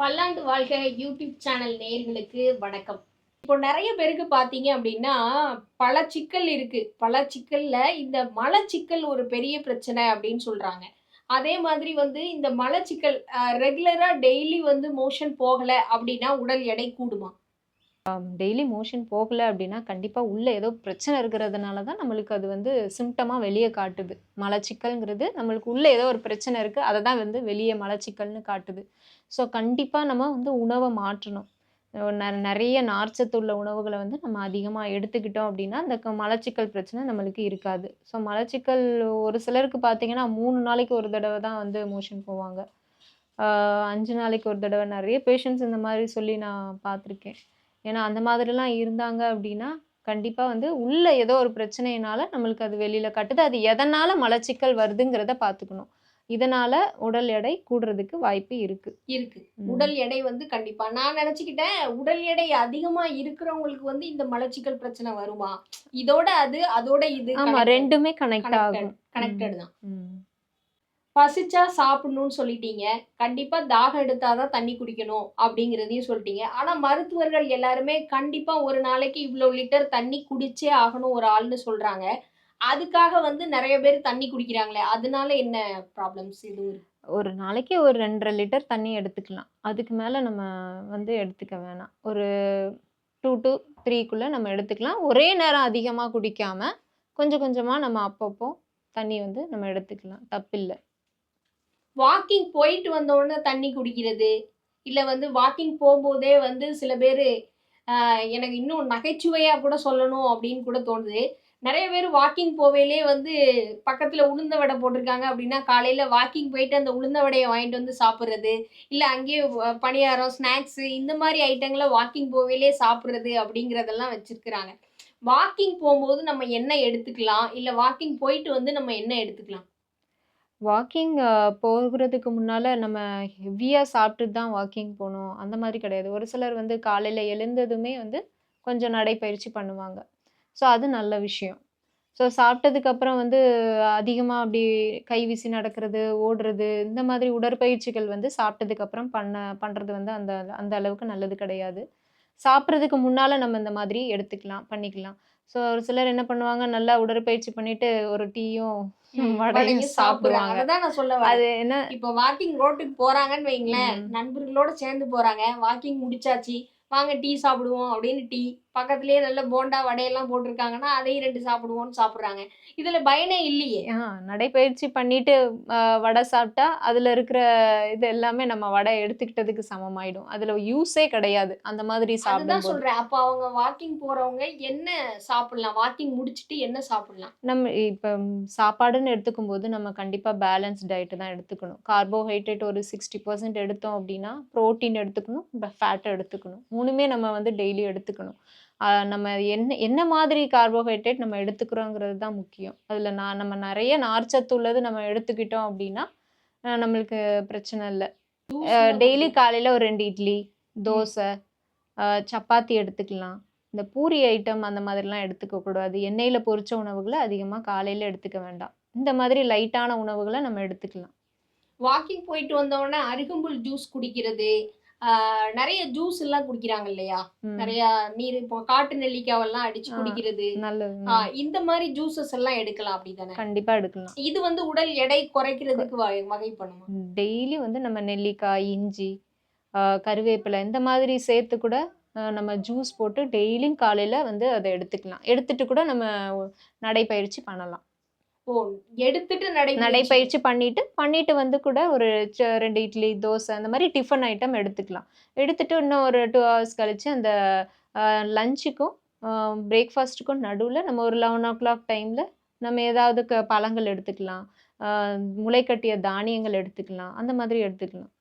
பல்லாண்டு வாழ்க YouTube channel நேர்களுக்கு வணக்கம். இப்போ நிறைய பேருக்கு பார்த்தீங்க அப்படின்னா பல சிக்கல் இருக்கு. பல சிக்கல்ல இந்த மலச்சிக்கல் ஒரு பெரிய பிரச்சனை அப்படின்னு சொல்றாங்க. அதே மாதிரி வந்து இந்த மலச்சிக்கல் ரெகுலரா டெய்லி வந்து மோஷன் போகல அப்படின்னா உடல் எடை கூடுமா? டெய்லி மோஷன் போகலை அப்படின்னா கண்டிப்பாக உள்ளே ஏதோ பிரச்சனை இருக்கிறதுனால தான் நம்மளுக்கு அது வந்து சிம்டமாக வெளியே காட்டுது. மலச்சிக்கல்ங்கிறது நம்மளுக்கு உள்ளே ஏதோ ஒரு பிரச்சனை இருக்குது அதை தான் வந்து வெளியே மலச்சிக்கல்னு காட்டுது. ஸோ கண்டிப்பாக நம்ம வந்து உணவை மாற்றணும். ந- நிறைய நார்ச்சத்துள்ள உணவுகளை வந்து நம்ம அதிகமாக எடுத்துக்கிட்டோம் அப்படின்னா அந்த க- மலச்சிக்கல் பிரச்சனை நம்மளுக்கு இருக்காது. ஸோ மலச்சிக்கல் ஒரு சிலருக்கு பார்த்தீங்கன்னா மூணு நாளைக்கு ஒரு தடவை தான் வந்து மோஷன் போவாங்க. அஞ்சு நாளைக்கு ஒரு தடவை நிறைய பேஷண்ட்ஸ் இந்த மாதிரி சொல்லி நான் பார்த்துருக்கேன். ஏன்னா அந்த மாதிரிலாம் இருந்தாங்க அப்படின்னா கண்டிப்பாக வந்து உள்ள ஏதோ ஒரு பிரச்சனையினால நம்மளுக்கு அது வெளியில் கட்டுது. அது எதனால் மலச்சிக்கல் வருதுங்கிறத பார்த்துக்கணும் இதனால உடல் எடை கூடுறதுக்கு வாய்ப்பு இருக்கு. இருக்கு. உடல் எடை வந்து கண்டிப்பா. நான் நினைச்சுக்கிட்டேன் உடல் எடை அதிகமா இருக்கிறவங்களுக்கு வந்து இந்த மலச்சிக்கல் பிரச்சனை வருமா? இதோட அது அதோட இது ஆமா ரெண்டுமே கனெக்ட் ஆகும். கனெக்டட் தான். பசிச்சா சாப்பிடணும்னு சொல்லிட்டீங்க. கண்டிப்பா தாகம் எடுத்தாதான் தண்ணி குடிக்கணும் அப்படிங்கிறதையும் சொல்லிட்டீங்க. ஆனா மருத்துவர்கள் எல்லாருமே கண்டிப்பா ஒரு நாளைக்கு இவ்வளவு லிட்டர் தண்ணி குடிச்சே ஆகணும் ஒரு ஆள்னு சொல்றாங்க. அதுக்காக வந்து நிறைய பேர் தண்ணி குடிக்கிறாங்களே அதனால என்ன ப்ராப்ளம்ஸ் எதுவும் ஒரு நாளைக்கு ஒரு ரெண்டரை லிட்டர் தண்ணி எடுத்துக்கலாம். அதுக்கு மேலே நம்ம வந்து எடுத்துக்க வேணாம். ஒரு டூ டு த்ரீக்குள்ளே நம்ம எடுத்துக்கலாம். ஒரே நேரம் அதிகமாக குடிக்காமல் கொஞ்சம் கொஞ்சமாக நம்ம அப்பப்போ தண்ணி வந்து நம்ம எடுத்துக்கலாம். தப்பில்லை. வாக்கிங் போயிட்டு வந்தோடனே தண்ணி குடிக்கிறது. இல்லை வந்து வாக்கிங் போகும்போதே வந்து சில பேர் எனக்கு இன்னும் நகைச்சுவையாக கூட சொல்லணும் அப்படின்னு கூட தோணுது. நிறைய பேர் வாக்கிங் போவேலே வந்து பக்கத்தில் உளுந்த வடை போட்டிருக்காங்க அப்படின்னா காலையில் வாக்கிங் போயிட்டு அந்த உளுந்த வடையை வாங்கிட்டு வந்து சாப்பிட்றது. இல்லை அங்கேயே பணியாரம் ஸ்நாக்ஸு இந்த மாதிரி ஐட்டங்களை வாக்கிங் போவேலே சாப்பிட்றது அப்படிங்கிறதெல்லாம் வச்சுருக்குறாங்க. வாக்கிங் போகும்போது நம்ம என்ன எடுத்துக்கலாம்? இல்லை வாக்கிங் போயிட்டு வந்து நம்ம என்ன எடுத்துக்கலாம்? வாக்கிங் போகிறதுக்கு முன்னால் நம்ம ஹெவியாக சாப்பிட்டுட்டு தான் வாக்கிங் போகணும் அந்த மாதிரி கிடையாது. ஒரு சிலர் வந்து காலையில் எழுந்ததுமே வந்து கொஞ்சம் நடைப்பயிற்சி பண்ணுவாங்க. ஸோ அது நல்ல விஷயம். ஸோ சாப்பிட்டதுக்கப்புறம் வந்து அதிகமாக அப்படி கை வீசி நடக்கிறது ஓடுறது இந்த மாதிரி உடற்பயிற்சிகள் வந்து சாப்பிட்டதுக்கப்புறம் பண்ண பண்ணுறது வந்து அந்த அந்த அளவுக்கு நல்லது கிடையாது. சாப்பிட்றதுக்கு முன்னால் நம்ம இந்த மாதிரி எடுத்துக்கலாம் பண்ணிக்கலாம். ஸோ ஒரு சிலர் என்ன பண்ணுவாங்க? நல்லா உடற்பயிற்சி பண்ணிட்டு ஒரு டீயும் வடையும் சாப்பிடுவாங்க. அதான் நான் சொல்ல அது என்ன? இப்போ வாக்கிங் ரோட்டுக்கு போறாங்கன்னு வைங்களேன். நண்பர்களோட சேர்ந்து போறாங்க. வாக்கிங் முடிச்சாச்சு. வாங்க டீ சாப்பிடுவோம் அப்படின்னு டீ. பக்கத்துலயே நல்ல போண்டா வடையெல்லாம் போட்டிருக்காங்கன்னா அதையும் ரெண்டு சாப்பிடுவோம்னு சாப்பிடுறாங்க. இதுல பயனே இல்லையே. ஆ, நடைப்பயிற்சி பண்ணிட்டு வடை சாப்பிட்டா அதுல இருக்கிற இது எல்லாமே நம்ம வடை எடுத்துக்கிட்டதுக்கு சமமாயிடும். அதுல யூஸே கிடையாது. அந்த மாதிரி சாப்பிடும்போது. சொல்றேன். அப்ப அவங்க வாக்கிங் போறவங்க என்ன சாப்பிடலாம்? வாக்கிங் முடிச்சிட்டு என்ன சாப்பிடலாம்? நம்ம இப்போ சாப்பாடுன்னு எடுத்துக்கும் போது நம்ம கண்டிப்பா பேலன்ஸ் டயட் தான் எடுத்துக்கணும். கார்போஹைட்ரேட் ஒரு சிக்ஸ்டி பர்சன்ட் எடுத்தோம் அப்படின்னா ப்ரோட்டீன் எடுத்துக்கணும் ஃபேட் எடுத்துக்கணும். மூணுமே நம்ம வந்து டெய்லி எடுத்துக்கணும். நம்ம என்ன என்ன மாதிரி கார்போஹைட்ரேட் நம்ம எடுத்துக்கிறோங்கிறது தான் முக்கியம். அதில் நான் நம்ம நிறைய நார்ச்சத்து உள்ளது நம்ம எடுத்துக்கிட்டோம் அப்படின்னா நம்மளுக்கு பிரச்சனை இல்லை. டெய்லி காலையில் ஒரு ரெண்டு இட்லி தோசை சப்பாத்தி எடுத்துக்கலாம். இந்த பூரி ஐட்டம் அந்த மாதிரிலாம் எடுத்துக்க கூடாது. எண்ணெயில் பொரிச்ச உணவுகளை அதிகமாக காலையில் எடுத்துக்க வேண்டாம். இந்த மாதிரி லைட்டான உணவுகளை நம்ம எடுத்துக்கலாம். வாக்கிங் போயிட்டு வந்த உடனே அருகம்புல் ஜூஸ் குடிக்கிறது நிறைய ஜூஸ் எல்லாம் குடிக்கிறாங்க இல்லையா? நிறைய நீர் இப்போ காட்டு நெல்லிக்காவெல்லாம் அடிச்சு. குடிக்கிறது. இந்த மாதிரி ஜூசஸ் எல்லாம் எடுக்கலாம் அப்படிதானே? கண்டிப்பா எடுக்கலாம். இது வந்து உடல் எடை குறைக்கிறதுக்கு வகை- பண்ணுமா டெய்லி வந்து நம்ம நெல்லிக்காய் இஞ்சி கருவேப்பிலை இந்த மாதிரி சேர்த்து கூட நம்ம ஜூஸ் போட்டு டெய்லியும் காலையில் வந்து அதை எடுத்துக்கலாம். எடுத்துட்டு கூட நம்ம நடைப்பயிற்சி பண்ணலாம். எடுத்துட்டு நடை நடைப்பயிற்சி பண்ணிட்டு பண்ணிட்டு வந்து கூட ஒரு ச- ரெண்டு இட்லி தோசை அந்த மாதிரி டிஃபன் ஐட்டம் எடுத்துக்கலாம். எடுத்துட்டு இன்னும் ஒரு டூ ஹவர்ஸ் கழிச்சு அந்த லஞ்சுக்கும் பிரேக்ஃபாஸ்ட்டுக்கும் நடுவில் நம்ம ஒரு லெவன் ஓ கிளாக் டைமில் நம்ம ஏதாவது க பழங்கள் எடுத்துக்கலாம். முளை கட்டிய தானியங்கள் எடுத்துக்கலாம். அந்த மாதிரி எடுத்துக்கலாம்.